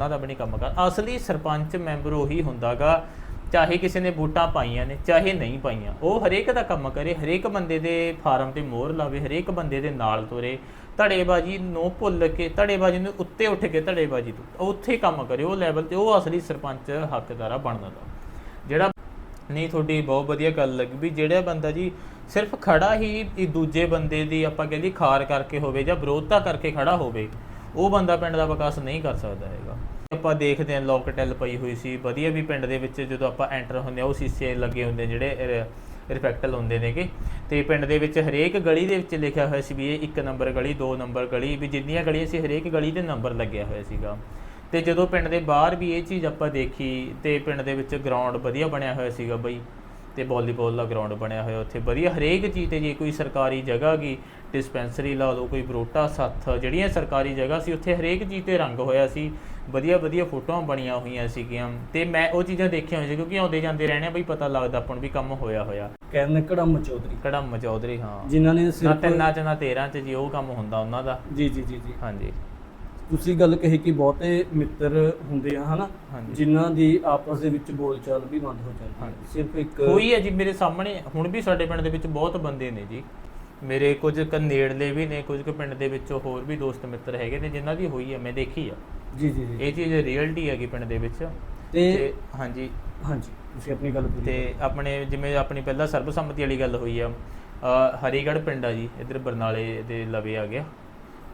ਉਹਨਾਂ ਦਾ ਵੀ ਨਹੀਂ ਕੰਮ ਕਰ। ਅਸਲੀ ਸਰਪੰਚ ਮੈਂਬਰ ਉਹੀ ਹੁੰਦਾਗਾ, ਚਾਹੇ ਕਿਸੇ ਨੇ ਵੋਟਾਂ ਪਾਈਆਂ ਨੇ, ਚਾਹੇ ਨਹੀਂ ਪਾਈਆਂ। ਉਹ ਹਰੇਕ ਦਾ ਕੰਮ ਕਰੇ, ਹਰੇਕ ਬੰਦੇ ਦੇ ਫਾਰਮ ਤੇ ਮੋਹਰ ਲਾਵੇ, ਹਰੇਕ ਬੰਦੇ ਦੇ ਨਾਲ ਤੁਰੇ। ਧੜੇਬਾਜ਼ੀ ਨੂੰ ਭੁੱਲ ਕੇ, ਧੜੇਬਾਜ਼ੀ ਨੂੰ ਉੱਤੇ ਉੱਠ ਕੇ ਧੜੇਬਾਜ਼ੀ ਤੋਂ ਉੱਥੇ ਕੰਮ ਕਰੇ, ਉਹ ਲੈਵਲ ਤੇ ਉਹ ਅਸਲੀ ਸਰਪੰਚ ਹੱਕਦਾਰਾ ਬਣਦਾ ਦਾ। ਜਿਹੜਾ ਨਹੀਂ, ਤੁਹਾਡੀ ਬਹੁਤ ਵਧੀਆ ਗੱਲ ਲੱਗੀ ਵੀ ਜਿਹੜਾ ਬੰਦਾ ਜੀ ਸਿਰਫ ਖੜਾ ਹੀ ਦੂਜੇ ਬੰਦੇ ਦੀ ਆਪਾਂ ਕਹਿੰਦੇ ਖਾਰ ਕਰਕੇ ਹੋਵੇ ਜਾਂ ਵਿਰੋਧਤਾ ਕਰਕੇ ਖੜਾ ਹੋਵੇ, ਉਹ ਬੰਦਾ ਪਿੰਡ ਦਾ ਵਿਕਾਸ ਨਹੀਂ ਕਰ ਸਕਦਾ ਹੈਗਾ। ਆਪਾਂ ਦੇਖਦੇ ਹਾਂ ਲੋਕ ਟੈਲ ਪਈ ਹੋਈ ਸੀ। ਵਧੀਆ ਵੀ ਪਿੰਡ ਦੇ ਵਿੱਚ ਜਦੋਂ ਆਪਾਂ ਐਂਟਰ ਹੁੰਦੇ ਆ ਉਹ ਸੀਸੇ ਲੱਗੇ ਹੁੰਦੇ ਜਿਹੜੇ ਰਿਫੈਕਟਲ ਹੁੰਦੇ ਨੇਗੇ ਤੇ ਪਿੰਡ ਦੇ ਵਿੱਚ ਹਰੇਕ ਗਲੀ ਦੇ ਵਿੱਚ ਲਿਖਿਆ ਹੋਇਆ ਸੀ ਵੀ ਇਹ ਇੱਕ ਨੰਬਰ ਗਲੀ, ਦੋ ਨੰਬਰ ਗਲੀ, ਵੀ ਜਿੰਨੀਆਂ ਗਲੀਆਂ ਸੀ, ਹਰੇਕ ਗਲੀ ਦੇ ਨੰਬਰ ਲੱਗਿਆ ਹੋਇਆ ਸੀਗਾ। ਤੇ ਜਦੋਂ ਪਿੰਡ ਦੇ ਬਾਹਰ ਵੀ ਇਹ ਚੀਜ਼ ਆਪਾਂ ਦੇਖੀ ਤੇ ਪਿੰਡ ਦੇ ਵਿੱਚ ਗਰਾਊਂਡ ਵਧੀਆ ਬਣਿਆ ਹੋਇਆ ਸੀਗਾ ਬਈ। ਤੇ ਵਾਲੀਬਾਲ ਦਾ ਗਰਾਊਂਡ ਬਣਿਆ ਹੋਇਆ ਉੱਥੇ। ਵਧੀਆ ਹਰੇਕ ਚੀਜ਼ ਤੇ ਜੇ ਕੋਈ ਸਰਕਾਰੀ ਜਗ੍ਹਾ ਗਈ ਡਿਸਪੈਂਸਰੀ ਲਾ ਲਓ ਕੋਈ ਬਰੋਟਾ ਸੱਥ ਜਿਹੜੀਆਂ ਸਰਕਾਰੀ ਜਗ੍ਹਾ ਸੀ ਉੱਥੇ ਹਰੇਕ ਚੀਜ਼ ਤੇ ਰੰਗ ਹੋਇਆ ਸੀ। ਵਧੀਆ ਵਧੀਆ ਫੋਟੋਆਂ ਬਣੀਆਂ ਹੋਈਆਂ ਸੀਗੀਆਂ। ਤੇ ਮੈਂ ਉਹ ਚੀਜ਼ਾਂ ਦੇਖੀਆਂ ਹੋਈਆਂ ਸੀ ਕਿਉਂਕਿ ਆਉਂਦੇ ਜਾਂਦੇ ਰਹਿਣੇ ਬਈ ਪਤਾ ਲੱਗਦਾ ਆਪਾਂ ਨੂੰ ਵੀ ਕੰਮ ਹੋਇਆ ਹੋਇਆ। ਕਹਿੰਦੇ ਕੜਮ ਚੌਧਰੀ। ਕੜਮ ਚੌਧਰੀ ਹਾਂ। ਜਿਨ੍ਹਾਂ ਨੇ ਨਾ ਸਿਰਫ ਤਿੰਨਾਂ ਚ ਨਾ 13 ਚ ਜੀ ਉਹ ਕੰਮ ਹੁੰਦਾ ਉਹਨਾਂ ਦਾ। ਜੀ ਜੀ ਜੀ ਜੀ। ਹਾਂਜੀ। ਤੁਸੀਂ ਗੱਲ ਕਹੀ ਕਿ ਬਹੁਤੇ ਮਿੱਤਰ ਹੁੰਦੇ ਆ ਹਨਾ। ਜਿਨ੍ਹਾਂ ਦੀ ਆਪਸ ਦੇ ਵਿੱਚ ਬੋਲਚਾਲ ਵੀ ਬੰਦ ਹੋ ਜਾਂਦੀ ਹੈ। ਸਿਰਫ ਇੱਕ ਹੋਈ ਹੈ ਜੀ ਮੇਰੇ ਸਾਹਮਣੇ ਹੁਣ ਵੀ ਸਾਡੇ ਪਿੰਡ ਦੇ ਵਿੱਚ ਬਹੁਤ ਬੰਦੇ ਨੇ ਜੀ। ਮੇਰੇ ਕੁਝ ਕੁ ਨੇੜਲੇ ਵੀ ਨੇ ਕੁਝ ਕੁ ਪਿੰਡ ਦੇ ਵਿੱਚ ਹੋਰ ਵੀ ਦੋਸਤ ਮਿੱਤਰ ਹੈਗੇ ਨੇ ਜਿਨ੍ਹਾਂ ਦੀ ਹੋਈ ਹੈ ਮੈਂ ਦੇਖੀ ਆ। ਜੀ ਜੀ ਜੀ। ਇਹ ਚੀਜ਼ ਰੀਅਲਟੀ ਹੈਗੀ ਪਿੰਡ ਦੇ ਵਿੱਚ। ਤੇ ਹਾਂਜੀ। ਹਾਂਜੀ ਤੁਸੀਂ ਆਪਣੀ ਗੱਲ ਪੂਰੀ ਤੇ ਆਪਣੇ ਜਿਵੇਂ ਆਪਣੀ ਪਹਿਲਾਂ ਸਰਬਸੰਮਤੀ ਵਾਲੀ ਗੱਲ ਹੋਈ ਆ ਹਰੀਗੜ੍ਹ ਪਿੰਡ ਆ ਜੀ ਇਧਰ ਬਰਨਾਲੇ ਦੇ ਲਵੇ ਆ ਗਿਆ।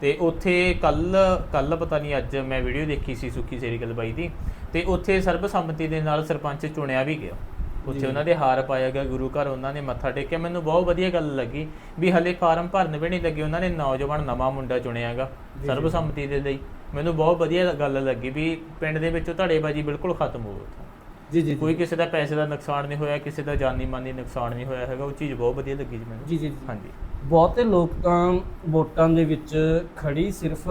ਤੇ ਉੱਥੇ ਕੱਲ ਕੱਲ ਪਤਾ ਨਹੀਂ ਅੱਜ ਮੈਂ ਵੀਡੀਓ ਦੇਖੀ ਸੀ ਸੁੱਖੀ ਸੇਰੀਕਲ ਬਾਈ ਦੀ ਤੇ ਉੱਥੇ ਸਰਬਸੰਮਤੀ ਦੇ ਨਾਲ ਸਰਪੰਚ ਚੁਣਿਆ ਵੀ ਗਿਆ। ਉੱਥੇ। ਉਹਨਾਂ ਦੇ ਹਾਰ ਪਾਇਆ ਗਿਆ ਗੁਰੂ ਘਰ ਉਹਨਾਂ ਨੇ ਮੱਥਾ ਟੇਕਿਆ। ਮੈਨੂੰ ਬਹੁਤ ਵਧੀਆ ਗੱਲ ਲੱਗੀ ਵੀ ਹਲੇ ਫਾਰਮ ਭਰਨ ਵੀ ਨਹੀਂ ਲੱਗੇ ਉਹਨਾਂ ਨੇ ਨੌਜਵਾਨ ਨਵਾਂ ਮੁੰਡਾ ਚੁਣਿਆਗਾ। ਸਰਬਸੰਮਤੀ ਦੇ ਲਈ। ਮੈਨੂੰ ਬਹੁਤ ਵਧੀਆ ਗੱਲ ਲੱਗੀ ਵੀ ਪਿੰਡ ਦੇ ਵਿੱਚੋਂ ਧੜੇਬਾਜ਼ੀ ਬਿਲਕੁਲ ਖਤਮ ਹੋ ਗਈ ਜੀ ਜੀ ਕੋਈ ਕਿਸੇ ਦਾ ਪੈਸੇ ਦਾ ਨੁਕਸਾਨ ਨਹੀਂ ਹੋਇਆ ਕਿਸੇ ਦਾ ਜਾਨੀ ਮਾਨੀ ਨੁਕਸਾਨ ਨਹੀਂ ਹੋਇਆ ਹੈਗਾ ਉਹ ਚੀਜ਼ ਬਹੁਤ ਵਧੀਆ ਲੱਗੀ ਜੀ ਮੈਨੂੰ। ਜੀ ਜੀ। ਹਾਂਜੀ। ਬਹੁਤੇ ਲੋਕ ਤਾਂ ਵੋਟਾਂ ਦੇ ਵਿੱਚ ਖੜੀ ਸਿਰਫ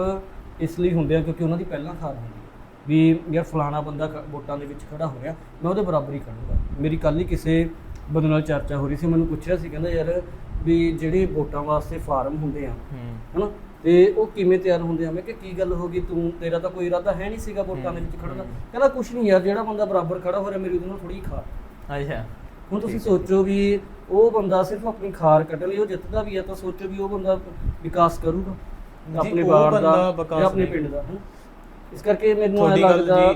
ਇਸ ਲਈ ਹੁੰਦੇ ਆ ਕਿਉਂਕਿ ਉਹਨਾਂ ਦੀ ਪਹਿਲਾਂ ਖਾਰ ਹੁੰਦੀ ਹੈ ਵੀ ਯਾਰ ਫਲਾਣਾ ਬੰਦਾ ਵੋਟਾਂ ਦੇ ਵਿੱਚ ਖੜਾ ਹੋ ਰਿਹਾ ਮੈਂ ਉਹਦੇ ਬਰਾਬਰ ਹੀ ਖੜੂੰਗਾ ਮੇਰੀ ਕੱਲ ਹੀ ਕਿਸੇ ਬੰਦੇ ਨਾਲ ਚਰਚਾ ਹੋ ਰਹੀ ਸੀ ਮੈਨੂੰ ਪੁੱਛਿਆ ਸੀ ਕਹਿੰਦਾ ਯਾਰ ਵੀ ਜਿਹੜੇ ਵੋਟਾਂ ਵਾਸਤੇ ਫਾਰਮ ਹੁੰਦੇ ਆ ਹਨਾ ਤੇ ਉਹ ਕਿਵੇਂ ਤਿਆਰ ਹੁੰਦੇ ਆ? ਮੈਂ ਕਿ ਕੀ ਗੱਲ ਹੋ ਗਈ ਤੂੰ? ਤੇਰਾ ਤਾਂ ਕੋਈ ਇਰਾਦਾ ਹੈ ਨਹੀਂ ਸੀਗਾ ਵੋਟਾਂ ਦੇ ਵਿੱਚ ਖੜਨ ਦਾ। ਕਹਿੰਦਾ ਕੁਛ ਨਹੀਂ ਯਾਰ ਜਿਹੜਾ ਬੰਦਾ ਬਰਾਬਰ ਖੜਾ ਹੋ ਰਿਹਾ ਮੇਰੀ ਉਹਦੇ ਨਾਲ ਥੋੜੀ ਖਾਰ ਅੱਛਾ। ਹੁਣ ਤੁਸੀਂ ਸੋਚੋ ਵੀ ਉਹ ਬੰਦਾ ਸਿਰਫ ਆਪਣੀ ਖਾਰ ਕੱਢਣ ਲਈ ਉਹ ਜਿੱਤਦਾ ਵੀ ਆ ਤਾਂ ਸੋਚੋ ਵੀ ਉਹ ਬੰਦਾ ਵਿਕਾਸ ਕਰੂਗਾ ਆਪਣੇ ਬੰਦਾ ਦਾ ਜਾਂ ਆਪਣੇ। ਪਿੰਡ ਦਾ। ਇਸ ਕਰਕੇ ਮੈਨੂੰ ਇਹ ਲੱਗਦਾ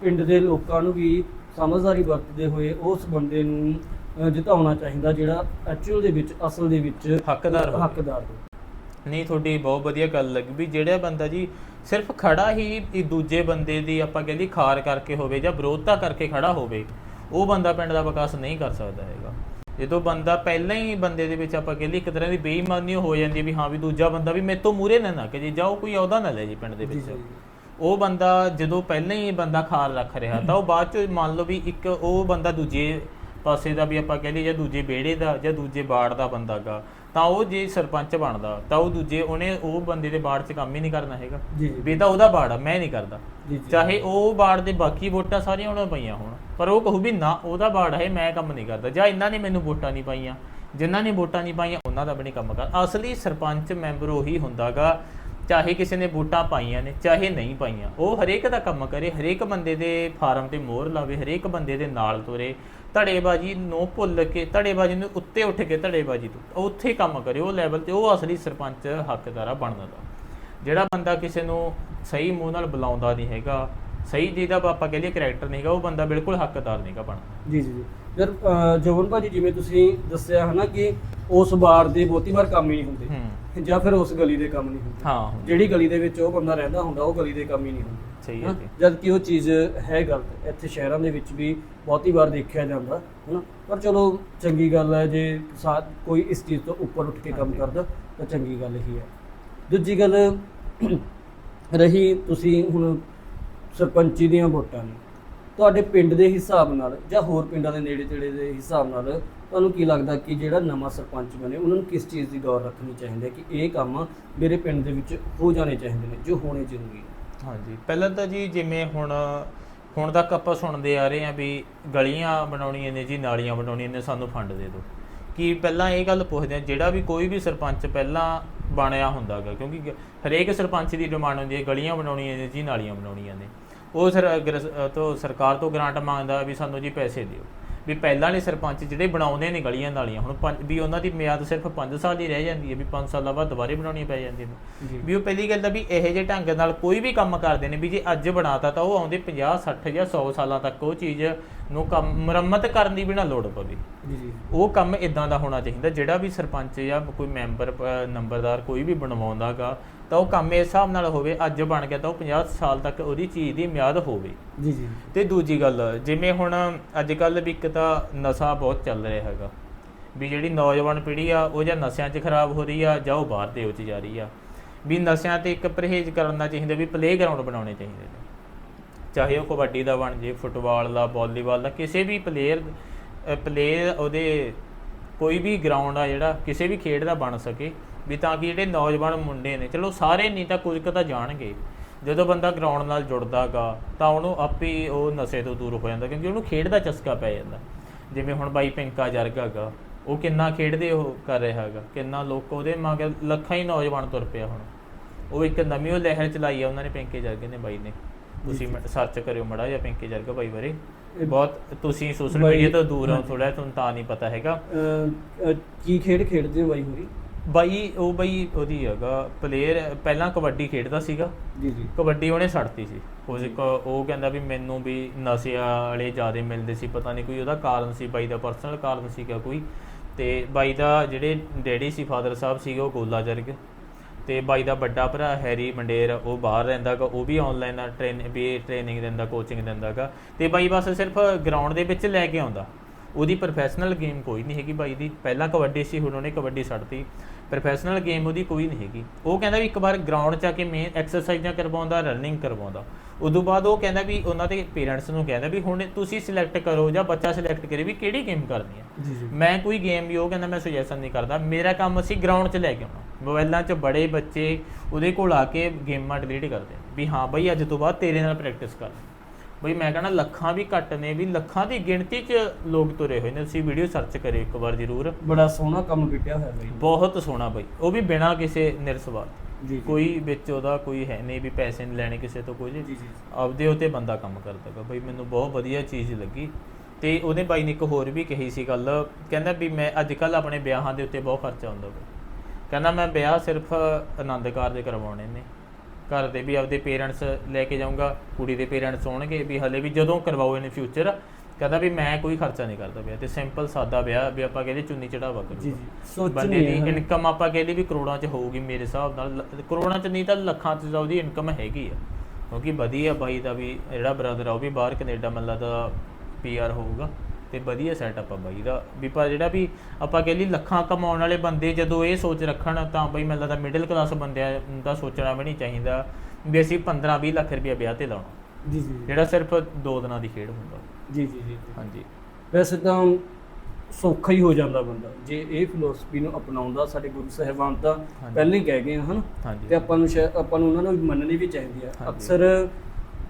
ਪਿੰਡ ਦੇ ਲੋਕਾਂ ਨੂੰ ਵੀ ਸਮਝਦਾਰੀ ਵਰਤਦੇ ਹੋਏ ਉਸ ਬੰਦੇ ਨੂੰ ਜਿਤਾਉਣਾ ਚਾਹੀਦਾ ਜਿਹੜਾ ਐਕਚੁਅਲ ਦੇ ਵਿੱਚ ਅਸਲ ਦੇ ਵਿੱਚ ਹੱਕਦਾਰ। ਹੱਕਦਾਰ ਨਹੀਂ ਤੁਹਾਡੀ ਬਹੁਤ ਵਧੀਆ ਗੱਲ ਲੱਗੀ ਵੀ ਜਿਹੜਾ ਬੰਦਾ ਜੀ ਸਿਰਫ ਖੜਾ ਹੀ ਦੂਜੇ ਬੰਦੇ ਦੀ ਆਪਾਂ ਕਹਿੰਦੇ ਖਾਰ ਕਰਕੇ ਹੋਵੇ ਜਾਂ ਵਿਰੋਧਤਾ ਕਰਕੇ ਖੜਾ ਹੋਵੇ ਉਹ ਬੰਦਾ ਪਿੰਡ ਦਾ ਵਿਕਾਸ ਨਹੀਂ ਕਰ ਸਕਦਾ ਹੈਗਾ। ਜਦੋਂ ਬੰਦਾ ਪਹਿਲਾਂ ਹੀ ਬੰਦੇ ਦੇ ਵਿੱਚ ਆਪਾਂ ਕਹਿੰਦੇ ਇੱਕ ਤਰ੍ਹਾਂ ਦੀ ਬੇਈਮਾਨੀ ਹੋ ਜਾਂਦੀ ਵੀ ਹਾਂ ਵੀ ਦੂਜਾ ਬੰਦਾ ਵੀ ਮੇਰੇ ਤੋਂ ਮੂਰੇ ਨਾ ਨਾ ਕਿ ਜੀ ਜਾਓ ਕੋਈ ਅਹੁਦਾ ਨਾ ਲੈ ਜੀ ਪਿੰਡ ਦੇ ਵਿੱਚ। ਉਹ ਬੰਦਾ ਜਦੋਂ ਪਹਿਲਾਂ ਹੀ ਬੰਦਾ ਖਾਰ ਰੱਖ ਰਿਹਾ ਤਾਂ ਉਹ ਬਾਅਦ ਚ ਮੰਨ ਲਓ ਵੀ ਇੱਕ ਉਹ ਬੰਦਾ ਦੂਜੇ ਪਾਸੇ ਦਾ ਵੀ ਆਪਾਂ ਕਹਿੰਦੇ ਜਾਂ ਦੂਜੇ ਵਿਹੜੇ ਦਾ ਜਾਂ ਦੂਜੇ ਬਾੜ ਦਾ ਬੰਦਾਗਾ ਤਾਂ ਉਹ ਜੇ ਸਰਪੰਚ ਬਣਦਾ ਤਾਂ ਉਹ ਦੂਜੇ ਉਹਨੇ ਉਹ ਬੰਦੇ ਦੇ ਬਾੜ 'ਚ ਕੰਮ ਹੀ ਨਹੀਂ ਕਰਨਾ ਹੈਗਾ। ਵੀ ਤਾਂ ਉਹਦਾ ਬਾੜ ਆ ਮੈਂ ਨਹੀਂ ਕਰਦਾ। ਚਾਹੇ ਉਹ ਬਾੜ ਦੇ ਬਾਕੀ ਵੋਟਾਂ ਸਾਰੀਆਂ ਉਹਨਾਂ ਪਈਆਂ ਹੋਣ। ਪਰ ਉਹ ਕਹੂ ਵੀ ਨਾ, ਉਹਦਾ ਬਾੜ ਹੈ, ਮੈਂ ਕੰਮ ਨਹੀਂ ਕਰਦਾ। ਜਾਂ ਇਹਨਾਂ ਨੇ ਮੈਨੂੰ ਵੋਟਾਂ ਨਹੀਂ ਪਾਈਆਂ। ਜਿਨ੍ਹਾਂ ਨੇ ਵੋਟਾਂ ਨਹੀਂ ਪਾਈਆਂ, ਉਹਨਾਂ ਦਾ ਵੀ ਨਹੀਂ ਕੰਮ ਕਰ ਅਸਲੀ ਸਰਪੰਚ ਮੈਂਬਰ ਉਹੀ ਹੁੰਦਾਗਾ, ਚਾਹੇ ਕਿਸੇ ਨੇ ਵੋਟਾਂ ਪਾਈਆਂ ਨੇ, ਚਾਹੇ ਨਹੀਂ ਪਾਈਆਂ। ਉਹ ਹਰੇਕ ਦਾ ਕੰਮ ਕਰੇ, ਹਰੇਕ ਬੰਦੇ ਦੇ ਫਾਰਮ ਤੇ ਮੋਹਰ ਲਾਵੇ, ਹਰੇਕ ਬੰਦੇ ਦੇ ਨਾਲ ਤੁਰੇ। ਧੜੇਬਾਜ਼ੀ ਨੂੰ ਭੁੱਲ ਕੇ, ਧੜੇਬਾਜ਼ੀ ਨੂੰ ਉੱਤੇ ਉੱਠ ਕੇ ਧੜੇਬਾਜ਼ੀ ਤੋਂ ਉੱਥੇ ਕੰਮ ਕਰੇ, ਉਹ ਲੈਵਲ ਤੇ ਉਹ ਅਸਲੀ ਸਰਪੰਚ ਹੱਕਦਾਰਾ ਬਣਦਾ ਜਿਹੜਾ ਬੰਦਾ ਕਿਸੇ ਨੂੰ ਸਹੀ ਮੂੰਹ ਨਾਲ ਬੁਲਾਉਂਦਾ ਨਹੀਂ ਹੈਗਾ ਸਹੀ ਜਿਹਦਾ ਆਪਾਂ ਕਹਿ ਲਈਏ ਕੈਰੈਕਟਰ ਨਹੀਂ ਹੈਗਾ ਉਹ ਬੰਦਾ ਬਿਲਕੁਲ ਹੱਕਦਾਰ ਨਹੀਂਗਾ ਬਣਦਾ ਜੀ ਜੀ ਜੀ। ਯਾਰ ਅ, ਜੋਬਨ ਭਾਜੀ ਜਿਵੇਂ ਤੁਸੀਂ ਦੱਸਿਆ ਹਨਾ ਕਿ ਉਸ ਵਾਰ ਦੇ ਬਹੁਤੀ ਵਾਰ ਕੰਮ ਹੀ ਨਹੀਂ ਹੁੰਦੇ ਜਾਂ ਫਿਰ ਉਸ ਗਲੀ ਦੇ ਕੰਮ ਨਹੀਂ ਹੁੰਦੇ। ਹਾਂ ਜਿਹੜੀ ਗਲੀ ਦੇ ਵਿੱਚ ਉਹ ਬੰਦਾ ਰਹਿੰਦਾ ਹੁੰਦਾ ਉਹ ਗਲੀ ਦੇ ਕੰਮ ਹੀ ਨਹੀਂ ਹੁੰਦੇ। ਸਹੀ ਹੈ? ਜੀ। ਜਦ ਕਿ ਉਹ ਚੀਜ਼ ਹੈ ਗਲਤ। ਇੱਥੇ ਸ਼ਹਿਰਾਂ ਦੇ ਵਿੱਚ ਵੀ ਬਹੁਤੀ ਵਾਰ ਦੇਖਿਆ ਜਾਂਦਾ ਹਨਾ? ਪਰ ਚਲੋ ਚੰਗੀ ਗੱਲ ਹੈ ਜੇ ਸਾ- ਕੋਈ ਇਸ ਚੀਜ਼ ਤੋਂ ਉੱਪਰ ਉੱਠ ਕੇ ਕੰਮ। ਕਰਦਾ ਤਾਂ ਚੰਗੀ ਗੱਲ ਹੀ ਹੈ। ਦੂਜੀ ਗੱਲ ਰਹੀ ਤੁਸੀਂ ਹੁਣ ਸਰਪੰਚੀ ਦੀਆਂ ਵੋਟਾਂ ਨੇ। ਤੁਹਾਡੇ ਪਿੰਡ ਦੇ ਹਿਸਾਬ ਨਾਲ ਜਾਂ ਹੋਰ ਪਿੰਡਾਂ ਦੇ ਨੇੜੇ ਤੇੜੇ ਦੇ ਹਿਸਾਬ ਨਾਲ ਤੁਹਾਨੂੰ ਕੀ ਲੱਗਦਾ ਕਿ ਜਿਹੜਾ ਨਵਾਂ ਸਰਪੰਚ ਬਣੇ, ਉਹਨਾਂ ਨੂੰ ਕਿਸ ਚੀਜ਼ ਦੀ ਗੌਰ ਰੱਖਣੀ ਚਾਹੀਦੀ ਹੈ ਕਿ ਇਹ ਕੰਮ ਮੇਰੇ ਪਿੰਡ ਦੇ ਵਿੱਚ ਹੋ ਜਾਣੇ ਚਾਹੀਦੇ ਨੇ, ਜੋ ਹੋਣੇ ਜ਼ਰੂਰੀ ਹਾਂਜੀ। ਪਹਿਲਾਂ ਤਾਂ ਜੀ ਜਿਵੇਂ ਹੁਣ ਹੁਣ ਤੱਕ ਆਪਾਂ ਸੁਣਦੇ ਆ ਰਹੇ ਆ ਵੀ ਗਲੀਆਂ ਬਣਾਉਣੀਆਂ ਨੇ ਜੀ, ਨਾਲੀਆਂ ਬਣਾਉਣੀਆਂ ਨੇ, ਸਾਨੂੰ ਫੰਡ ਦੇ ਦਿਓ। ਕਿ ਪਹਿਲਾਂ ਇਹ ਗੱਲ ਪੁੱਛਦੇ ਆ ਜਿਹੜਾ ਵੀ ਕੋਈ ਵੀ ਸਰਪੰਚ ਪਹਿਲਾਂ ਬਣਿਆ ਹੁੰਦਾ ਗਾ ਕਿਉਂਕਿ ਗ- ਹਰੇਕ ਸਰਪੰਚ ਦੀ ਡਿਮਾਂਡ ਹੁੰਦੀ ਹੈ ਗਲੀਆਂ ਬਣਾਉਣੀਆਂ ਨੇ ਜੀ ਨਾਲੀਆਂ ਬਣਾਉਣੀਆਂ ਨੇ। ਉਹ ਸਰ ਗ੍ਰਸ- ਅ, ਤੋਂ ਸਰਕਾਰ ਤੋਂ ਗ੍ਰਾਂਟ ਮੰਗਦਾ ਵੀ ਸਾਨੂੰ ਜੀ ਪੈਸੇ ਦਿਓ। ਵੀ ਪਹਿਲਾਂ ਵਾਲੇ ਸਰਪੰਚ ਜਿਹੜੇ ਬਣਾਉਂਦੇ ਨੇ ਗਲੀਆਂ ਨਾਲੀਆਂ ਹੁਣ ਪੰਜ- ਵੀ ਉਹਨਾਂ ਦੀ ਮਿਆਦ ਸਿਰਫ 5 ਸਾਲ ਹੀ ਰਹਿ ਜਾਂਦੀ ਹੈ ਵੀ 5 ਸਾਲਾਂ ਬਾਅਦ ਦੁਬਾਰੇ ਬਣਾਉਣੀਆਂ ਪੈ ਜਾਂਦੀਆਂ ਨੇ। ਵੀ ਉਹ ਪਹਿਲੀ ਗੱਲ ਤਾਂ ਵੀ ਇਹੋ ਜਿਹੇ ਢੰਗ ਨਾਲ ਕੋਈ ਵੀ ਕੰਮ ਕਰਦੇ ਨੇ ਵੀ ਜੇ ਅੱਜ ਬਣਾਤਾ ਤਾਂ ਉਹ ਆਉਂਦੇ 50 60 ਜਾਂ 100 ਸਾਲਾਂ ਤੱਕ ਉਹ ਚੀਜ਼ ਨੂੰ ਕੰਮ ਮੁਰੰਮਤ ਕਰਨ ਦੀ ਵੀ ਨਾ ਲੋੜ ਪਵੇ। ਜੀ ਜੀ। ਉਹ ਕੰਮ ਇਦਾਂ ਦਾ ਹੋਣਾ ਚਾਹੀਦਾ ਜਿਹੜਾ ਵੀ ਸਰਪੰਚ ਜਾਂ ਕੋਈ ਮੈਂਬਰ ਨੰਬਰਦਾਰ ਕੋਈ ਵੀ ਬਣਵਾਉਂਦਾਗਾ ਤਾਂ ਉਹ ਕੰਮ ਇਸ ਹਿਸਾਬ ਨਾਲ ਹੋਵੇ ਅੱਜ ਬਣ ਗਿਆ ਤਾਂ ਉਹ 50 ਸਾਲ ਤੱਕ ਉਹਦੀ ਚੀਜ਼ ਦੀ ਮਿਆਦ ਹੋਵੇ। ਜੀ ਜੀ। ਤੇ ਦੂਜੀ ਗੱਲ ਜਿਵੇਂ ਹੁਣ ਅੱਜ ਕੱਲ ਵੀ ਇੱਕ ਤਾਂ ਨਸ਼ਾ ਬਹੁਤ ਚੱਲ ਰਿਹਾ ਹੈਗਾ। ਵੀ ਜਿਹੜੀ ਨੌਜਵਾਨ ਪੀੜ੍ਹੀ ਆ ਉਹ ਜਾਂ ਨਸ਼ਿਆਂ 'ਚ ਖਰਾਬ ਹੋ ਰਹੀ ਆ ਜਾਂ ਉਹ ਬਾਹਰ ਦੇ ਵਿੱਚ ਜਾ ਰਹੀ ਆ। ਵੀ ਨਸ਼ਿਆਂ ਤੇ ਇੱਕ ਪਰਹੇਜ਼ ਕਰਨਾ ਚਾਹੀਦਾ ਵੀ ਪਲੇਗਰਾਉਂਡ ਬਣਾਉਣੇ ਚਾਹੀਦੇ ਨੇ। ਚਾਹੇ ਉਹ ਕਬੱਡੀ ਦਾ ਬਣ ਜੇ ਫੁੱਟਬਾਲ ਦਾ ਵਾਲੀਬਾਲ ਦਾ ਕਿਸੇ ਵੀ ਪਲੇਅਰ ਪਲੇਅਰ ਉਹਦੇ ਕੋਈ ਵੀ ਗਰਾਊਂਡ ਆ ਜਿਹੜਾ ਕਿਸੇ ਵੀ ਖੇਡ ਦਾ ਬਣ ਸਕੇ ਵੀ ਤਾਂ ਕਿ ਜਿਹੜੇ ਨੌਜਵਾਨ ਮੁੰਡੇ ਨੇ ਚਲੋ ਸਾਰੇ ਨਹੀਂ ਤਾਂ ਕੁਝ ਕੁ ਤਾਂ ਜਾਣਗੇ। ਜਦੋਂ ਬੰਦਾ ਗਰਾਊਂਡ ਨਾਲ ਜੁੜਦਾਗਾ ਤਾਂ ਉਹਨੂੰ ਆਪੇ ਉਹ ਨਸ਼ੇ ਤੋਂ ਦੂਰ ਹੋ ਜਾਂਦਾ ਕਿਉਂਕਿ ਉਹਨੂੰ ਖੇਡ ਦਾ ਚਸਕਾ ਪੈ ਜਾਂਦਾ। ਜਿਵੇਂ ਹੁਣ ਬਾਈ ਪਿੰਕਾ ਜਰਗਾ ਗਾ ਉਹ ਕਿੰਨਾ ਖੇਡਦੇ ਉਹ ਕਰ ਰਿਹਾ ਹੈਗਾ ਕਿੰਨਾ ਲੋਕ ਉਹਦੇ ਮਗਰ ਲੱਖਾਂ ਹੀ ਨੌਜਵਾਨ ਤੁਰ ਪਿਆ ਹੁਣ। ਉਹ ਇੱਕ ਨਵੀਂ ਉਹ ਲਹਿਰ ਚਲਾਈ ਆ ਉਹਨਾਂ ਨੇ ਪਿੰਕੇ ਜਰਗੇ ਨੇ ਬਾਈ ਨੇ। ਤੁਸੀਂ ਸਰਚ ਕਰਿਓ ਮੜਾ ਜਾਂ ਪਿੰਕੇ ਜਰਗਾ ਬਾਈ ਬਾਰੇ। ਬਹੁਤ ਤੁਸੀਂ ਸੋਸ਼ਲ ਮੀਡੀਆ ਤੋਂ ਦੂਰ ਹੋ। ਥੋੜਾ ਤੁਹਾਨੂੰ ਤਾਂ ਨਹੀਂ ਪਤਾ ਹੈਗਾ। ਕੀ ਖੇਡ ਖੇਡਦੇ ਹੋ ਬਾਈ ਹੋਰੀ? ਬਾਈ ਉਹ ਬਾਈ ਉਹਦੀ ਹੈਗਾ ਪਲੇਅਰ ਪਹਿਲਾਂ ਕਬੱਡੀ ਖੇਡਦਾ ਸੀਗਾ। ਜੀ ਜੀ। ਕਬੱਡੀ ਉਹਨੇ ਛੱਡਤੀ ਸੀ। ਕੁਝ ਕੁ- ਉਹ ਕਹਿੰਦਾ ਵੀ ਮੈਨੂੰ ਵੀ ਨਸ਼ਿਆਂ ਵਾਲੇ ਜ਼ਿਆਦਾ ਮਿਲਦੇ ਸੀ ਪਤਾ ਨਹੀਂ ਕੋਈ ਉਹਦਾ ਕਾਰਨ ਸੀ ਬਾਈ ਦਾ ਪਰਸਨਲ ਕਾਰਨ ਸੀਗਾ ਕੋਈ। ਤੇ ਬਾਈ ਦਾ ਜਿਹੜੇ ਡੈਡੀ ਸੀ ਫਾਦਰ ਸਾਹਿਬ ਸੀਗੇ ਉਹ ਗੋਲਾ ਜਰਗ ਤੇ ਬਾਈ ਦਾ ਵੱਡਾ ਭਰਾ ਹੈਰੀ ਮੰਡੇਰ ਉਹ ਬਾਹਰ ਰਹਿੰਦਾਗਾ ਉਹ ਵੀ ਆਨਲਾਈਨ ਟ੍ਰੇਨ ਵੀ ਟ੍ਰੇਨਿੰਗ ਦਿੰਦਾ ਕੋਚਿੰਗ ਦਿੰਦਾਗਾ ਤੇ ਬਾਈ ਬਸ ਸਿਰਫ ਗਰਾਊਂਡ ਦੇ ਵਿੱਚ ਲੈ ਕੇ ਆਉਂਦਾ। ਉਹਦੀ ਪ੍ਰੋਫੈਸ਼ਨਲ ਗੇਮ ਕੋਈ ਨਹੀਂ ਹੈਗੀ ਬਾਈ ਦੀ। ਪਹਿਲਾਂ ਕਬੱਡੀ ਸੀ ਹੁਣ ਉਹਨੇ ਕਬੱਡੀ ਛੱਡਤੀ। ਪ੍ਰੋਫੈਸ਼ਨਲ ਗੇਮ ਉਹਦੀ ਕੋਈ ਨਹੀਂ ਹੈਗੀ। ਉਹ ਕਹਿੰਦਾ ਵੀ ਇੱਕ ਵਾਰ ਗਰਾਊਂਡ 'ਚ ਆ ਕੇ ਮੇਨ ਐਕਸਰਸਾਈਜ਼ਾਂ ਕਰਵਾਉਂਦਾ ਰਨਿੰਗ ਕਰਵਾਉਂਦਾ। ਉਦੋਂ ਬਾਅਦ ਉਹ ਕਹਿੰਦਾ ਵੀ ਉਹਨਾਂ ਦੇ ਪੇਰੈਂਟਸ ਨੂੰ ਕਹਿੰਦਾ ਵੀ ਹੁਣ ਤੁਸੀਂ ਸਿਲੈਕਟ ਕਰੋ ਜਾਂ ਬੱਚਾ ਸਿਲੈਕਟ ਕਰੇ ਵੀ ਕਿਹੜੀ ਗੇਮ ਕਰਨੀ ਹੈ। ਮੈਂ ਕੋਈ ਗੇਮ ਵੀ ਉਹ ਕਹਿੰਦਾ ਮੈਂ ਸੁਜੈਸ਼ਨ ਨਹੀਂ ਕਰਦਾ। ਮੇਰਾ ਕੰਮ ਅਸੀਂ ਗਰਾਊਂਡ 'ਚ ਲੈ ਕੇ ਆਉਣਾ। ਮੋਬਾਈਲਾਂ 'ਚ ਬੜੇ ਬੱਚੇ ਉਹਦੇ ਕੋਲ ਆ ਕੇ ਗੇਮਾਂ ਡਿਲੀਟ ਕਰਦੇ ਵੀ ਹਾਂ ਬਈ ਅੱਜ ਤੋਂ ਬਾਅਦ ਤੇਰੇ ਨਾਲ ਪ੍ਰੈਕਟਿਸ ਕਰ। ਬਈ ਮੈਂ ਕਹਿੰਦਾ ਲੱਖਾਂ ਵੀ ਘੱਟ ਨੇ ਵੀ ਲੱਖਾਂ ਦੀ ਗਿਣਤੀ 'ਚ ਲੋਕ ਤੁਰੇ ਹੋਏ ਨੇ। ਤੁਸੀਂ ਵੀਡੀਓ ਸਰਚ ਕਰਿਓ ਇੱਕ ਵਾਰ ਜ਼ਰੂਰ। ਬੜਾ ਸੋਹਣਾ ਕੰਮ ਕਿਟਿਆ ਹੋਇਆ ਬਾਈ। ਬਹੁਤ ਸੋਹਣਾ ਬਈ। ਉਹ ਵੀ ਬਿਨਾਂ ਕਿਸੇ ਨਿਰਸਵਾਰਥ ਜੀ ਕੋਈ ਵਿੱਚ ਉਹਦਾ ਕੋਈ ਹੈ ਨਹੀਂ ਵੀ ਪੈਸੇ ਨਹੀਂ ਲੈਣੇ ਕਿਸੇ ਤੋਂ ਕੁਝ ਜੀ ਆਪਦੇ ਉਤੇ ਬੰਦਾ ਕੰਮ ਕਰਦਾਗਾ ਬਈ ਮੈਨੂੰ ਬਹੁਤ ਵਧੀਆ ਚੀਜ਼ ਲੱਗੀ। ਤੇ ਉਹਨੇ ਬਾਈ ਨੇ ਇੱਕ ਹੋਰ ਵੀ ਕਹੀ ਸੀ ਗੱਲ। ਕਹਿੰਦਾ ਵੀ ਮੈਂ ਅੱਜ ਕੱਲ ਆਪਣੇ ਵਿਆਹਾਂ ਦੇ ਉੱਤੇ ਬਹੁਤ ਖਰਚਾ ਹੁੰਦਾ ਕਹਿੰਦਾ ਮੈਂ ਵਿਆਹ ਸਿਰਫ ਆਨੰਦ ਕਾਰਜ ਕਰਵਾਉਣੇ ਨੇ। ਘਰ ਦੇ ਵੀ ਆਪਦੇ ਪੇਰੈਂਟਸ ਲੈ ਕੇ ਜਾਊਂਗਾ ਕੁੜੀ ਦੇ ਪੇਰੈਂਟਸ ਹੋਣਗੇ ਵੀ ਹਲੇ ਵੀ ਜਦੋਂ ਕਰਵਾਓ ਇਨ ਫਿਊਚਰ ਕਹਿੰਦਾ ਵੀ ਮੈਂ ਕੋਈ ਖਰਚਾ ਨਹੀਂ ਕਰਦਾ ਵਿਆਹ ਤੇ ਸਿੰਪਲ ਸਾਦਾ ਵਿਆਹ ਵੀ ਆਪਾਂ ਕਹਿੰਦੇ ਚੁੰਨੀ ਚੜਾਵਾ ਕਰੂਗਾ ਜੀ ਜੀ। ਸੋਚ ਬੰਦੇ ਨਹੀਂ ਦੀ ਇਨਕਮ ਆਪਾਂ ਕਹਿੰਦੇ ਵੀ ਕਰੋੜਾਂ 'ਚ ਹੋਊਗੀ ਮੇਰੇ ਹਿਸਾਬ ਨਾਲ। ਕਰੋੜਾਂ 'ਚ ਨਹੀਂ ਤਾਂ ਲੱਖਾਂ 'ਚ ਤਾਂ ਉਹਦੀ ਇਨਕਮ ਹੈਗੀ ਆ। ਕਿਉਂਕਿ ਵਧੀਆ ਬਾਈ ਦਾ ਵੀ ਜਿਹੜਾ ਬ੍ਰਦਰ ਆ ਉਹ ਵੀ ਬਾਹਰ ਕੈਨੇਡਾ ਮੱਲਾ ਦਾ ਪੀਆਰ ਹੋਊਗਾ। ਤੇ ਵਧੀਆ ਸੈਟਅਪ ਆ ਬਾਈ ਦਾ। ਵੀ ਪਰ ਜਿਹੜਾ ਵੀ ਆਪਾਂ ਕਹਿ ਲਈ ਲੱਖਾਂ ਕਮਾਉਣ ਵਾਲੇ ਬੰਦੇ ਜਦੋਂ ਇਹ ਸੋਚ ਰੱਖਣ ਤਾਂ ਬਈ ਮੈਨੂੰ ਲੱਗਦਾ ਮਿਡਲ ਕਲਾਸ ਬੰਦਿਆਂ ਦਾ ਸੋਚਣਾ ਵੀ ਨਹੀਂ ਚਾਹੀਦਾ ਵੀ ਅਸੀਂ 15 20 ਲੱਖ ਰੁਪਇਆ ਵਿਆਹ ਤੇ ਲਾਉਣਾ। ਜੀ ਜੀ ਜਿਹੜਾ ਸਿਰਫ 2 ਦਿਨਾਂ ਦੀ ਖੇਡ ਹੁੰਦਾ। ਜੀ ਜੀ ਜੀ ਹਾਂਜੀ। ਵੈਸੇ ਤਾਂ ਸੌਖਾ ਹੀ ਹੋ ਜਾਂਦਾ ਬੰਦਾ। ਜੇ ਇਹ ਫਿਲਾਸਫੀ ਨੂੰ ਅਪਣਾਉਂਦਾ ਸਾਡੇ ਗੁਰੂ ਸਾਹਿਬਾਨ ਤਾਂ। ਪਹਿਲਾਂ ਹੀ ਕਹਿ ਗਏ ਹਨ? ਤੇ ਆਪਾਂ ਨੂੰ ਆਪਾਂ ਨੂੰ ਉਹਨਾਂ ਨੂੰ ਮੰਨਣੀ ਵੀ ਚਾਹੀਦੀ ਆ। ਅਕਸਰ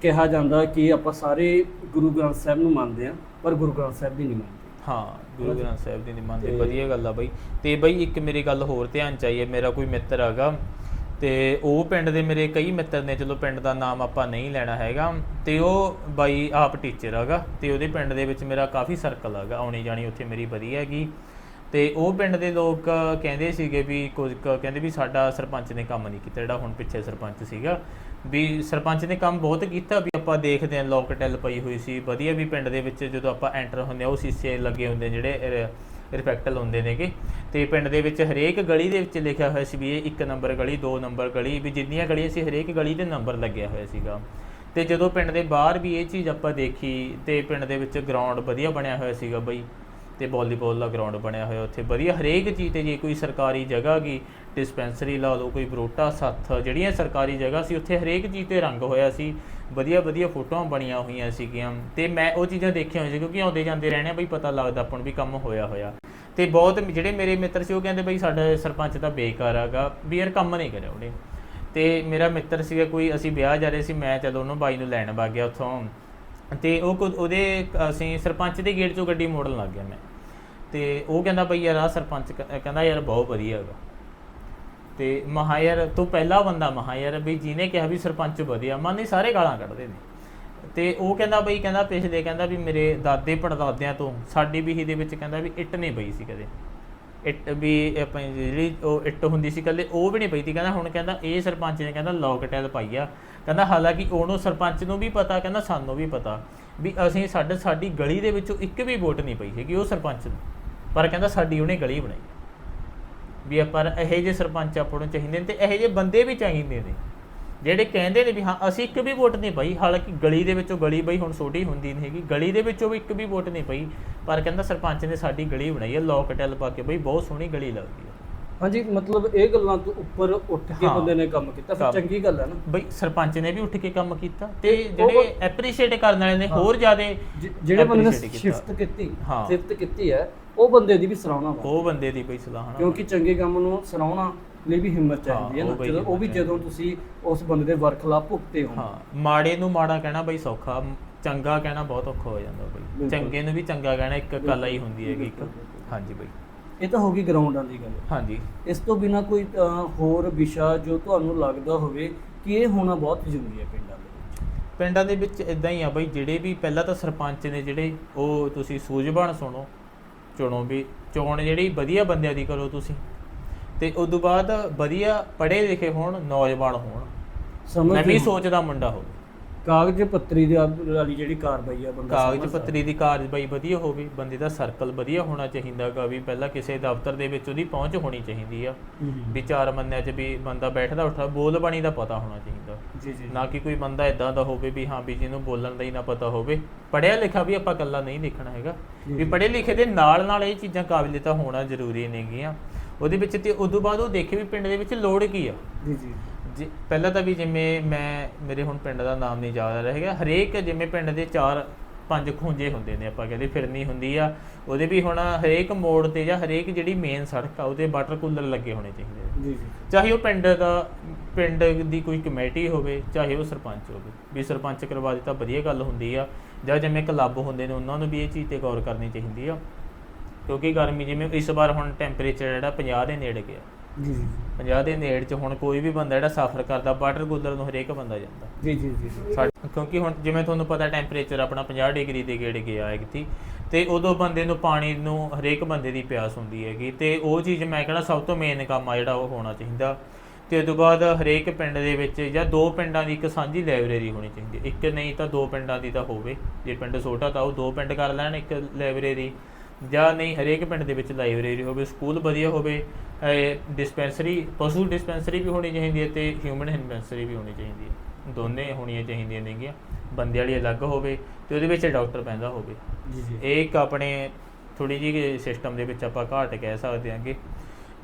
ਕਿਹਾ ਜਾਂਦਾ ਕਿ ਆਪਾਂ ਸਾਰੇ ਗੁਰੂ ਗ੍ਰੰਥ ਸਾਹਿਬ ਨੂੰ ਮੰਨਦੇ ਆ ਪਰ ਗੁਰੂ ਗ੍ਰੰਥ ਸਾਹਿਬ ਦੀ ਨਹੀਂ ਮੰਨਦੇ। ਹਾਂ ਗੁਰੂ ਗ੍ਰੰਥ ਸਾਹਿਬ ਦੀ ਨਿਮਾਨ ਦੇ ਤੇ- ਵਧੀਆ ਗੱਲ ਆ ਬਈ। ਤੇ ਬਈ ਇੱਕ ਮੇਰੀ ਗੱਲ ਹੋਰ ਧਿਆਨ ਚਾਹੀਏ ਮੇਰਾ ਕੋਈ ਮਿੱਤਰ ਹੈਗਾ। ਤੇ ਉਹ ਪਿੰਡ ਦੇ ਮੇਰੇ ਕਈ ਮਿੱਤਰ ਨੇ ਚਲੋ ਪਿੰਡ ਦਾ ਨਾਮ ਆਪਾਂ ਨਹੀਂ ਲੈਣਾ ਹੈਗਾ। ਤੇ ਉਹ ਬਾਈ ਆਪ ਟੀਚਰ ਹੈਗਾ। ਤੇ ਉਹਦੇ ਪਿੰਡ ਦੇ ਵਿੱਚ ਮੇਰਾ ਕਾਫੀ ਸਰਕਲ ਹੈਗਾ। ਆਉਣੀ ਜਾਣੀ ਉੱਥੇ ਮੇਰੀ ਵਧੀਆ ਹੈਗੀ। ਤੇ ਉਹ ਪਿੰਡ ਦੇ ਲੋਕ ਕਹਿੰਦੇ ਸੀਗੇ ਵੀ ਕੁਝ ਕਹਿੰਦੇ ਵੀ ਸਾਡਾ ਸਰਪੰਚ ਨੇ ਕੰਮ ਨਹੀਂ ਕੀਤਾ ਜਿਹੜਾ ਹੁਣ ਪਿੱਛੇ ਸਰਪੰਚ ਸੀਗਾ। ਵੀ ਸਰਪੰਚ ਨੇ ਕੰਮ ਬਹੁਤ ਕੀਤਾ, ਵੀ ਆਪਾਂ ਦੇਖਦੇ ਹਾਂ ਲੋਕ ਟੈਲ ਪਈ ਹੋਈ ਸੀ। ਵਧੀਆ ਵੀ ਪਿੰਡ ਦੇ ਵਿੱਚ ਜਦੋਂ ਆਪਾਂ ਐਂਟਰ ਹੁੰਦੇ ਆ ਉਹ ਸ਼ੀਸ਼ੇ ਲੱਗੇ ਹੁੰਦੇ ਜਿਹੜੇ ਰਿਫੈਕਟਲ ਹੁੰਦੇ ਨੇਗੇ। ਤੇ ਪਿੰਡ ਦੇ ਵਿੱਚ ਹਰੇਕ ਗਲੀ ਦੇ ਵਿੱਚ ਲਿਖਿਆ ਹੋਇਆ ਸੀ ਵੀ ਇਹ ਇੱਕ ਨੰਬਰ ਗਲੀ, ਦੋ ਨੰਬਰ ਗਲੀ, ਵੀ ਜਿੰਨੀਆਂ ਗਲੀਆਂ ਸੀ ਹਰੇਕ ਗਲੀ ਦੇ ਨੰਬਰ ਲੱਗਿਆ ਹੋਇਆ ਸੀਗਾ। ਤੇ ਜਦੋਂ ਪਿੰਡ ਦੇ ਬਾਹਰ ਵੀ ਇਹ ਚੀਜ਼ ਆਪਾਂ ਦੇਖੀ ਤੇ ਪਿੰਡ ਦੇ ਵਿੱਚ ਗਰਾਊਂਡ ਵਧੀਆ ਬਣਿਆ ਹੋਇਆ ਸੀਗਾ ਬਈ। ਤੇ ਵਾਲੀਬਾਲ ਦਾ ਗਰਾਊਂਡ ਬਣਿਆ ਹੋਇਆ ਉੱਥੇ। ਵਧੀਆ ਹਰੇਕ ਚੀਜ਼ ਤੇ ਜੇ ਕੋਈ ਸਰਕਾਰੀ ਜਗ੍ਹਾ ਗਈ ਡਿਸਪੈਂਸਰੀ ਲਾ ਲਓ, ਕੋਈ ਬਰੋਟਾ, ਸੱਥ, ਜਿਹੜੀਆਂ ਸਰਕਾਰੀ ਜਗ੍ਹਾ ਸੀ, ਉੱਥੇ ਹਰੇਕ ਚੀਜ਼ ਤੇ ਰੰਗ ਹੋਇਆ ਸੀ। ਵਧੀਆ ਵਧੀਆ ਫੋਟੋਆਂ ਬਣੀਆਂ ਹੋਈਆਂ ਸੀਗੀਆਂ। ਤੇ ਮੈਂ ਉਹ ਚੀਜ਼ਾਂ ਦੇਖੀਆਂ ਹੋਈਆਂ ਸੀ, ਕਿਉਂਕਿ ਆਉਂਦੇ ਜਾਂਦੇ ਰਹਿਣੇ ਬਈ ਪਤਾ ਲੱਗਦਾ ਆਪਾਂ ਨੂੰ ਵੀ ਕੰਮ ਹੋਇਆ ਹੋਇਆ। ਤੇ ਬਹੁਤ ਜਿਹੜੇ ਮੇਰੇ ਮਿੱਤਰ ਸੀ, ਉਹ ਕਹਿੰਦੇ ਬਈ ਸਾਡਾ ਸਰਪੰਚ ਤਾਂ ਬੇਕਾਰ ਹੈਗਾ ਵੀ ਯਾਰ ਕੰਮ ਨਹੀਂ ਕਰਿਆ ਉਹਨੇ। ਤੇ ਮੇਰਾ ਮਿੱਤਰ ਸੀਗਾ, ਕੋਈ ਅਸੀਂ ਵਿਆਹ ਜਾ ਰਹੇ ਸੀ, ਮੈਂ ਚਲੋ ਉਹਨੂੰ ਬਾਈ ਨੂੰ ਲੈਣ ਵਗ ਗਿਆ ਉੱਥੋਂ। ਤੇ ਉਹ ਕੁ- ਉਹਦੇ, ਅਸੀਂ ਸਰਪੰਚ ਦੇ ਗੇਟ ਚੋਂ ਗੱਡੀ ਮੋੜਨ ਲੱਗ ਗਿਆ ਮੈਂ। ਤੇ ਉਹ ਕਹਿੰਦਾ ਬਈ ਯਾਰ ਆ ਸਰਪੰਚ ਕ- ਕਹਿੰਦਾ ਯਾਰ ਬਹੁਤ ਵਧੀਆ ਹੈਗਾ। ਤੇ ਮਹਾ ਯਾਰ ਤੂੰ ਪਹਿਲਾ ਬੰਦਾ ਮਹਾ ਯਾਰ ਵੀ ਜਿਹਨੇ ਕਿਹਾ ਵੀ ਸਰਪੰਚ ਵਧੀਆ, ਮਨ ਨਹੀਂ ਸਾਰੇ ਗਾਲਾਂ ਕੱਢਦੇ ਨੇ। ਤੇ ਉਹ ਕਹਿੰਦਾ ਬਈ, ਕਹਿੰਦਾ ਪਿਛਲੇ ਕਹਿੰਦਾ ਵੀ ਮੇਰੇ ਦਾਦੇ ਪੜਦਾਦਿਆਂ ਤੋਂ ਸਾਡੀ ਬੀਹੀ ਦੇ ਵਿੱਚ ਕਹਿੰਦਾ ਵੀ ਇੱਟ ਨਹੀਂ ਪਈ ਸੀ ਕਦੇ। ਇੱਟ ਵੀ ਆਪਾਂ ਜਿਹੜੀ ਉਹ ਇੱਟ ਹੁੰਦੀ ਸੀ ਕੱਲੇ ਉਹ ਵੀ ਨਹੀਂ ਪਈ ਤੀ। ਕਹਿੰਦਾ ਹੁਣ ਕਹਿੰਦਾ ਇਹ ਸਰਪੰਚ ਨੇ ਕਹਿੰਦਾ ਲੋਕ ਟੈਲ ਪਾਈ ਆ। ਕਹਿੰਦਾ ਹਾਲਾਂਕਿ ਉਹਨੂੰ ਸਰਪੰਚ ਨੂੰ ਵੀ ਪਤਾ, ਕਹਿੰਦਾ ਸਾਨੂੰ ਵੀ ਪਤਾ ਵੀ ਅਸੀਂ ਸਾਡੇ, ਸਾਡੀ ਗਲੀ ਦੇ ਵਿੱਚੋਂ ਇੱਕ ਵੀ ਵੋਟ ਨਹੀਂ ਪਈ ਹੈਗੀ ਉਹ ਸਰਪੰਚ ਨੂੰ। ਪਰ ਕਹਿੰਦਾ ਸਾਡੀ ਉਹਨੇ ਗਲੀ ਬਣਾਈ ਵੀ ਆਪਾਂ ਇਹੋ ਜਿਹੇ ਸਰਪੰਚ ਆਪਾਂ ਨੂੰ ਚਾਹੀਦੇ ਨੇ ਤੇ ਇਹੋ ਜਿਹੇ ਬੰਦੇ ਵੀ ਚਾਹੀਦੇ ਨੇ ਜਿਹੜੇ ਕਹਿੰਦੇ ਨੇ ਵੀ ਹਾਂ ਅਸੀਂ ਇੱਕ ਵੀ ਵੋਟ ਨਹੀਂ ਪਈ ਹਾਲਾਂਕਿ ਗਲੀ ਦੇ ਵਿੱਚੋਂ ਗਲੀ ਬਈ ਹੁਣ ਛੋਟੀ ਹੁੰਦੀ ਨਹੀਂ ਹੈਗੀ ਗਲੀ ਦੇ ਵਿੱਚੋਂ ਵੀ ਇੱਕ ਵੀ ਵੋਟ ਨਹੀਂ ਪਈ ਪਰ ਕਹਿੰਦਾ ਸਰਪੰਚ ਨੇ ਸਾਡੀ ਗਲੀ ਬਣਾਈ ਹੈ ਲੋਕ ਟੈਲ ਪਾ ਕੇ ਬਈ ਬਹੁਤ ਸੋਹਣੀ ਗਲੀ ਲੱਗਦੀ ਹੈ ਹਾਂਜੀ ਮਤਲਬ ਇਹ ਗੱਲਾਂ ਤੋਂ ਉੱਪਰ ਉੱਠ ਕੇ। ਬੰਦੇ ਨੇ ਕੰਮ ਕੀਤਾ ਫਿਰ। ਚੰਗੀ ਗੱਲ ਹੈ ਨਾ ਬਈ ਸਰਪੰਚ ਨੇ ਵੀ ਉੱਠ ਕੇ ਕੰਮ ਕੀਤਾ ਤੇ ਜਿਹੜੇ ਐਪਰੀਸ਼ੀਏਟ ਕਰਨ ਵਾਲੇ ਨੇ। ਹੋਰ ਜ਼ਿਆਦਾ ਜਿਹੜੇ ਬੰਦੇ ਨੇ appreciate ਕੀਤਾ। ਸ਼ਿਫਟ ਕੀਤੀ ਹਾਂ। ਉਹ ਬੰਦੇ ਦੀ ਵੀ ਸਰਾਹਣਾ ਵਾ। ਉਹ ਬੰਦੇ ਦੀ ਬਈ ਸਲਾਹ ਨਾ ਕਿਉਂਕਿ ਚੰਗੇ ਕੰਮ ਨੂੰ ਸਰਾਹਣਾ ਲਈ ਵੀ ਹਿੰਮਤ ਚਾਹੀਦੀ ਹੈ ਨਾ। ਜਦੋਂ ਉਹ ਵੀ ਜਦੋਂ ਤੁਸੀਂ ਉਸ ਬੰਦੇ ਦੇ ਵਰਖਲਾਫ ਭੁਗਤੇ ਹੋ। ਹਾਂ ਮਾੜੇ ਨੂੰ ਮਾੜਾ ਕਹਿਣਾ ਬਈ ਸੌਖਾ ਚੰਗਾ ਕਹਿਣਾ ਬਹੁਤ ਔਖਾ ਹੋ ਜਾਂਦਾ ਬਈ। ਚੰਗੇ ਨੂੰ ਵੀ ਚੰਗਾ ਕਹਿਣਾ ਇੱਕ ਕਲਾ ਹੀ ਹੁੰਦੀ ਹੈਗੀ ਇੱਕ। ਹਾਂਜੀ ਬਈ। ਇਹ ਤਾਂ ਹੋ ਗਈ ਗਰਾਊਂਡਾਂ ਦੀ ਗੱਲ। ਹਾਂਜੀ। ਇਸ ਤੋਂ ਬਿਨਾ ਕੋਈ ਹੋਰ ਵਿਸ਼ਾ ਜੋ ਤੁਹਾਨੂੰ ਲੱਗਦਾ ਹੋਵੇ ਕਿ ਇਹ ਹੋਣਾ ਬਹੁਤ ਜ਼ਰੂਰੀ ਹੈ ਪਿੰਡਾਂ ਦੇ ਵਿੱਚ? ਪਿੰਡਾਂ ਦੇ ਵਿੱਚ ਇਦਾਂ ਹੀ ਆ ਬਈ ਜਿਹੜੇ ਵੀ ਪਹਿਲਾਂ ਤਾਂ ਸਰਪੰਚ ਨੇ ਜਿਹੜੇ ਉਹ ਤੁਸੀਂ ਸੂਝਵਾਨ ਸੁਣੋ ਚੁਣੋ ਵੀ ਚੋਣ ਜਿਹੜੀ ਵਧੀਆ ਬੰਦਿਆਂ ਦੀ ਕਰੋ ਤੁਸੀਂ। ਤੇ ਉਸ ਤੋਂ ਬਾਅਦ ਵਧੀਆ ਪੜ੍ਹੇ ਲਿਖੇ ਹੋਣ ਨੌਜਵਾਨ ਹੋਣ। ਸਮਝ ਨਵੀਂ ਸੋਚ ਦਾ ਮੁੰਡਾ ਹੋਵੇ। ਕਾਗਜ਼ ਪੱਤਰੀ ਦੀ ਵਾਲੀ ਜਿਹੜੀ ਕਾਰਵਾਈ ਆ ਬੰਦਾ ਕਾਗਜ਼ ਸਮਝਦਾ। ਪੱਤਰੀ ਦੀ ਕਾਰਵਾਈ ਵਧੀਆ ਹੋਵੇ ਬੰਦੇ ਦਾ ਸਰਕਲ ਵਧੀਆ ਹੋਣਾ ਚਾਹੀਦਾਗਾ ਵੀ ਪਹਿਲਾਂ ਕਿਸੇ ਦਫ਼ਤਰ ਦੇ ਵਿੱਚ ਉਹਦੀ ਪਹੁੰਚ ਹੋਣੀ ਚਾਹੀਦੀ ਆ। ਵੀ ਚਾਰ ਬੰਦਿਆਂ 'ਚ ਵੀ ਬੰਦਾ ਬੈਠਦਾ ਉੱਠਦਾ ਬੋਲ ਬਾਣੀ ਦਾ ਪਤਾ ਹੋਣਾ ਚਾਹੀਦਾ। ਜੀ ਜੀ ਨਾ ਕਿ ਕੋਈ ਬੰਦਾ ਇਦਾਂ ਦਾ ਹੋਵੇ ਵੀ ਹਾਂ ਵੀ ਜਿਹਨੂੰ ਬੋਲਣ ਦਾ ਹੀ ਨਾ ਪਤਾ ਹੋਵੇ। ਪੜਿਆ ਲਿਖਿਆ ਵੀ ਆਪਾਂ ਇਕੱਲਾ ਨਹੀਂ ਦੇਖਣਾ ਹੈਗਾ। ਵੀ ਜੀ। ਪੜ੍ਹੇ ਲਿਖੇ ਦੇ ਨਾਲ ਨਾਲ ਇਹ ਚੀਜ਼ਾਂ ਕਾਬਲੀਅਤਾਂ ਹੋਣਾ ਜ਼ਰੂਰੀ ਨੇਗੀਆਂ। ਉਹਦੇ ਵਿੱਚ ਤੇ ਉਦੋਂ ਬਾਅਦ ਉਹ ਦੇਖੇ ਵੀ ਪਿੰਡ ਦੇ ਵਿੱਚ ਲੋੜ ਕੀ ਆ। ਜੀ ਜੀ। ਪਹਿਲਾਂ ਤਾਂ ਵੀ ਜਿਵੇਂ ਮੈਂ ਮੇਰੇ ਹੁਣ ਪਿੰਡ ਦਾ ਨਾਮ ਨਹੀਂ ਯਾਦ ਆ ਰਿਹਾ ਹੈਗਾ ਹਰੇਕ ਜਿਵੇਂ ਪਿੰਡ ਦੇ ਚਾਰ ਪੰਜ ਖੂੰਜੇ ਹੁੰਦੇ ਨੇ ਆਪਾਂ ਕਹਿੰਦੇ ਫਿਰਨੀ ਹੁੰਦੀ ਆ ਉਹਦੇ ਵੀ ਹੁਣ ਹਰੇਕ ਮੋੜ ਤੇ ਜਾਂ ਹਰੇਕ ਜਿਹੜੀ ਮੇਨ ਸੜਕ ਆ ਉਹਦੇ ਵਾਟਰ ਕੂਲਰ ਲੱਗੇ ਹੋਣੇ ਚਾਹੀਦੇ ਜੀ ਜੀ ਚਾਹੇ ਉਹ ਪਿੰਡ ਦਾ ਪਿੰਡ ਦੀ ਕੋਈ ਕਮੇਟੀ ਹੋਵੇ ਚਾਹੇ ਉਹ ਸਰਪੰਚ ਹੋਵੇ। ਵੀ ਸਰਪੰਚ ਕਰਵਾ ਦਿੱਤਾ ਵਧੀਆ ਗੱਲ ਹੁੰਦੀ ਆ। ਜਾਂ ਜਿਵੇਂ ਕਲੱਬ ਹੁੰਦੇ ਨੇ ਉਹਨਾਂ ਨੂੰ ਵੀ ਇਹ ਚੀਜ਼ ਤੇ ਗੌਰ ਕਰਨੀ ਚਾਹੀਦੀ ਆ। ਕਿਉਂਕਿ ਗਰਮੀ ਜਿਵੇਂ ਇਸ ਵਾਰ ਹੁਣ ਟੈਂਪਰੇਚਰ ਜਿਹੜਾ 50 ਦੇ ਨੇੜੇ ਗਿਆ। ਜੀ ਜੀ 50 ਦੇ ਨੇੜੇ 'ਚ ਹੁਣ ਕੋਈ ਵੀ ਬੰਦਾ ਜਿਹੜਾ ਸਫ਼ਰ ਕਰਦਾ ਵਾਟਰ ਕੂਲਰ ਨੂੰ ਹਰੇਕ ਬੰਦਾ ਜਾਂਦਾ। ਜੀ ਜੀ ਜੀ ਸਾਡੇ- ਕਿਉਂਕਿ ਹੁਣ ਜਿਵੇਂ ਤੁਹਾਨੂੰ ਪਤਾ ਟੈਂਪਰੇਚਰ ਆਪਣਾ 50 ਡਿਗਰੀ ਦੇ ਗੇੜ ਗਿਆ ਹੈ ਕਿਤੇ ਤੇ ਉਦੋਂ ਬੰਦੇ ਨੂੰ ਪਾਣੀ ਨੂੰ ਹਰੇਕ ਬੰਦੇ ਦੀ ਪਿਆਸ ਹੁੰਦੀ ਹੈਗੀ ਤੇ ਉਹ ਚੀਜ਼ ਮੈਂ ਕਹਿੰਦਾ ਸਭ ਤੋਂ ਮੇਨ ਕੰਮ ਆ ਜਿਹੜਾ ਉਹ ਹੋਣਾ ਚਾਹੀਦਾ। ਤੇ ਉਸ ਤੋਂ ਬਾਅਦ ਹਰੇਕ ਪਿੰਡ ਦੇ ਵਿੱਚ ਜਾਂ ਦੋ ਪਿੰਡਾਂ ਦੀ ਇੱਕ ਸਾਂਝੀ ਲਾਇਬ੍ਰੇਰੀ ਹੋਣੀ ਚਾਹੀਦੀ ਹੈ। ਇੱਕ ਨਹੀਂ ਤਾਂ ਦੋ ਪਿੰਡਾਂ ਦੀ ਤਾਂ ਹੋਵੇ। ਜੇ ਪਿੰਡ ਛੋਟਾ ਤਾਂ ਉਹ ਦੋ ਪਿੰਡ ਕਰ ਲੈਣ ਇੱਕ ਲਾਇਬ੍ਰੇਰੀ ਜਾਂ ਨਹੀਂ ਹਰੇਕ ਪਿੰਡ ਦੇ ਵਿੱਚ ਲਾਇਬ੍ਰੇਰੀ ਹੋਵੇ ਸਕੂਲ ਵਧੀਆ ਹੋਵੇ ਡਿਸਪੈਂਸਰੀ ਪਸ਼ੂ ਡਿਸਪੈਂਸਰੀ ਵੀ ਹੋਣੀ ਚਾਹੀਦੀ ਹੈ ਤੇ ਹਿਊਮਨ ਡਿਸਪੈਂਸਰੀ ਵੀ ਹੋਣੀ ਚਾਹੀਦੀ ਹੈ। ਦੋਨੇ ਹੋਣੀਆਂ ਚਾਹੀਦੀਆਂ ਨੇਗੀਆਂ ਬੰਦੇ ਵਾਲੀ ਅਲੱਗ ਹੋਵੇ ਤੇ ਉਹਦੇ ਵਿੱਚ ਡਾਕਟਰ ਪੈਂਦਾ ਹੋਵੇ। ਜੀ ਜੀ। ਇਹ ਇੱਕ ਆਪਣੇ ਥੋੜੀ ਜਿਹੀ ਸਿਸਟਮ ਦੇ ਵਿੱਚ ਆਪਾਂ ਘਾਟ ਕਹਿ ਸਕਦੇ ਹਾਂਗੇ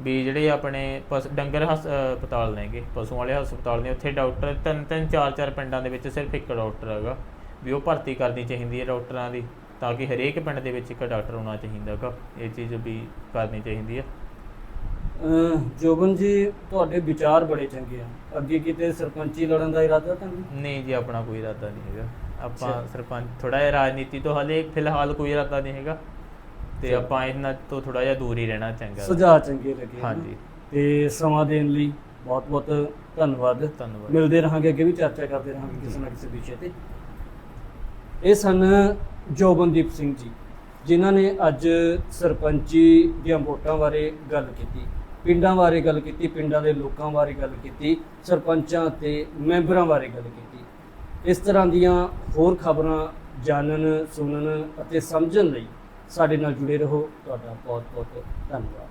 ਵੀ ਜਿਹੜੇ ਆਪਣੇ ਪਸ ਡੰਗਰ ਹਸਪਤਾਲ ਨੇਗੇ ਪਸ਼ੂਆਂ ਵਾਲੇ ਹਸਪਤਾਲ ਨੇ ਉੱਥੇ ਡਾਕਟਰ ਤਿੰਨ ਤਿੰਨ ਚਾਰ ਚਾਰ ਪਿੰਡਾਂ ਦੇ ਵਿੱਚ ਸਿਰਫ ਇੱਕ ਡਾਕਟਰ ਹੈਗਾ ਵੀ ਉਹ ਭਰਤੀ ਕਰਨੀ ਚਾਹੀਦੀ ਹੈ ਡਾਕਟਰਾਂ ਦੀ। ਤਾਂ ਕਿ ਹਰੇਕ ਪਿੰਡ ਦੇ ਵਿੱਚ ਇੱਕ ਡਾਕਟਰ ਹੋਣਾ ਚਾਹੀਦਾ ਹੈਗਾ ਇਹ ਚੀਜ਼ ਵੀ ਕਰਨੀ ਚਾਹੀਦੀ ਹੈ ਜੋਬਨ ਜੀ ਤੁਹਾਡੇ ਵਿਚਾਰ ਬੜੇ ਚੰਗੇ ਆ। ਅੱਗੇ ਕਿਤੇ ਸਰਪੰਚੀ ਲੜਨ ਦਾ ਇਰਾਦਾ ਤਾਂ ਨਹੀਂ? ਨਹੀਂ ਜੀ ਆਪਣਾ ਕੋਈ ਇਰਾਦਾ ਨਹੀਂ ਹੈਗਾ। ਆਪਾਂ। ਸਰਪੰਚ ਥੋੜਾ ਜਿਹਾ ਰਾਜਨੀਤੀ ਤੋਂ ਹਲੇ ਫਿਲਹਾਲ ਕੋਈ ਇਰਾਦਾ ਨਹੀਂ ਹੈਗਾ। ਤੇ। ਆਪਾਂ ਇਹਨਾਂ ਤੋਂ ਥੋੜਾ ਜਿਹਾ ਦੂਰ ਹੀ ਰਹਿਣਾ ਚੰਗਾ। ਸੁਝਾਅ ਚੰਗੇ ਲੱਗੇ। ਹਾਂਜੀ। ਤੇ ਸਮਾਂ ਦੇਣ ਲਈ ਬਹੁਤ ਬਹੁਤ ਧੰਨਵਾਦ। ਧੰਨਵਾਦ। ਮਿਲਦੇ ਰਹਾਂਗੇ ਅੱਗੇ ਵੀ ਚਰਚਾ ਕਰਦੇ ਰਹਾਂਗੇ ਕਿਸੇ ਨਾ ਕਿਸੇ ਵਿਸ਼ੇ ਤੇ। ਇਹ ਸਨ ਜੋਬਨਦੀਪ ਸਿੰਘ ਜੀ, ਜਿਨ੍ਹਾਂ ਨੇ ਅੱਜ ਸਰਪੰਚੀ ਦੀਆਂ ਵੋਟਾਂ ਬਾਰੇ ਗੱਲ ਕੀਤੀ, ਪਿੰਡਾਂ ਬਾਰੇ ਗੱਲ ਕੀਤੀ, ਪਿੰਡਾਂ ਦੇ ਲੋਕਾਂ ਬਾਰੇ ਗੱਲ ਕੀਤੀ, ਸਰਪੰਚਾਂ ਤੇ ਮੈਂਬਰਾਂ ਬਾਰੇ ਗੱਲ ਕੀਤੀ। ਇਸ ਤਰ੍ਹਾਂ ਦੀਆਂ ਹੋਰ ਖਬਰਾਂ ਜਾਣਨ, ਸੁਣਨ ਅਤੇ ਸਮਝਣ ਲਈ ਸਾਡੇ ਨਾਲ ਜੁੜੇ ਰਹੋ। ਤੁਹਾਡਾ ਬਹੁਤ ਬਹੁਤ ਧੰਨਵਾਦ।